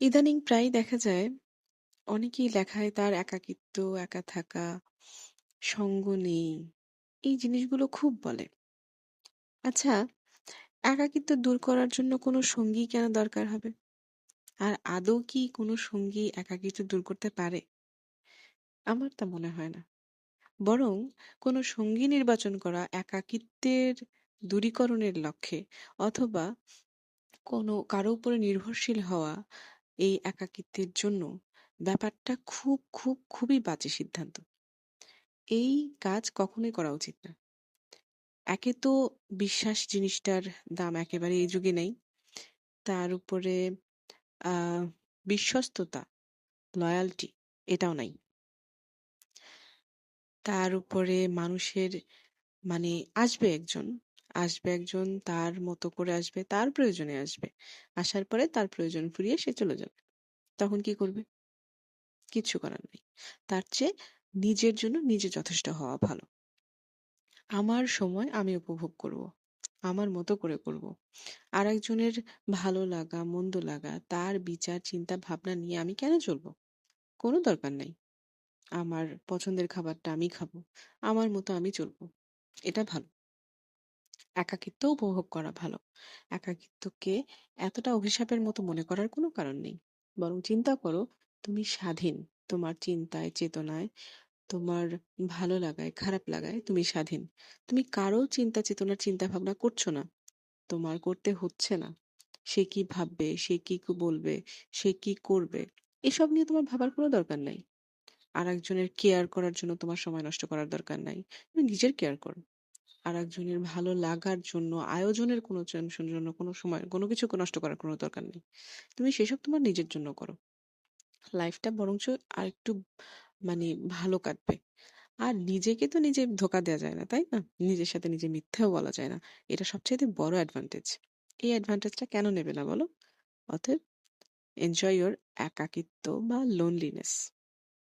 ইদানিং প্রায়ই দেখা যায় অনেকেই লেখায় তার একাকিত্ব, একা থাকা, সঙ্গ নেই। এই জিনিসগুলো খুব বলে। আচ্ছা, একাকিত্ব দূর করার জন্য কোনো সঙ্গী কেন দরকার হবে? আর আদৌ কি কোনো সঙ্গী একাকিত্ব দূর করতে পারে? আমার তা মনে হয় না। বরং কোনো সঙ্গী নির্বাচন করা একাকিত্বের দূরীকরণের লক্ষ্যে অথবা কোনো কারও উপরে নির্ভরশীল হওয়া এই একাকিত্বের জন্য ব্যাপারটা খুব খুব খুবই বাজে সিদ্ধান্ত। এই কাজ কখনোই করা উচিত না। একে তো বিশ্বাস জিনিসটার দাম একেবারে এই যুগে নেই। তার উপরে বিশ্বস্ততা, লয়ালটি এটাও নাই। তার উপরে মানুষের মানে আসবে একজন, আসবে একজন তার মতো করে আসবে, তার প্রয়োজনে আসবে। আসার পরে তার প্রয়োজন ফুরিয়ে সে চলে যাবে। তখন কি করবে? কিচ্ছু করার নেই। তার চেয়ে নিজের জন্য নিজে যথেষ্ট হওয়া ভালো। আমার সময় আমি উপভোগ করব। আমার মতো করে করব। আরেকজনের ভালো লাগা, মন্দ লাগা, তার বিচার, চিন্তা, ভাবনা নিয়ে আমি কেন চলবো? কোনো দরকার নাই। আমার পছন্দের খাবারটা আমি খাব। আমার মতো আমি চলবো। এটা ভালো। একাকিত্ব উপভোগ করা ভালো। একাকিত্বকে এতটা অভিশাপের মতো মনে করার কোনো কারণ নেই। বরং চিন্তা করো তুমি স্বাধীন। তোমার চিন্তায়, চেতনায়, তোমার ভালো লাগায়, খারাপ লাগায় তুমি স্বাধীন। তুমি কারও চিন্তা চেতনার চিন্তা ভাবনা করছ না। তোমার করতে হচ্ছে না। সে কি ভাববে, সে কি বলবে, সে কি করবে এসব নিয়ে তোমার ভাবার কোনো দরকার নাই। আরেকজনের কেয়ার করার জন্য তোমার সময় নষ্ট করার দরকার নাই। তুমি নিজের কেয়ার করো। আরেকজনের ভালো লাগার জন্য, আয়োজনের কোনো জন্য কোনো সময় কোনো কিছু নষ্ট করার কোনো দরকার নেই। তুমি সেসব তোমার নিজের জন্য করো। লাইফটা বরঞ্চ আর একটু মানে ভালো কাটবে। আর নিজেকে তো নিজে ধোকা দেওয়া যায় না, তাই না? নিজের সাথে নিজে মিথ্যেও বলা যায় না। এটা সবচাইতে বড় অ্যাডভান্টেজ। এই অ্যাডভান্টেজটা কেন নেবে না বলো? অতএব এনজয় ইওর একাকিত্ব বা লোনলিনেস।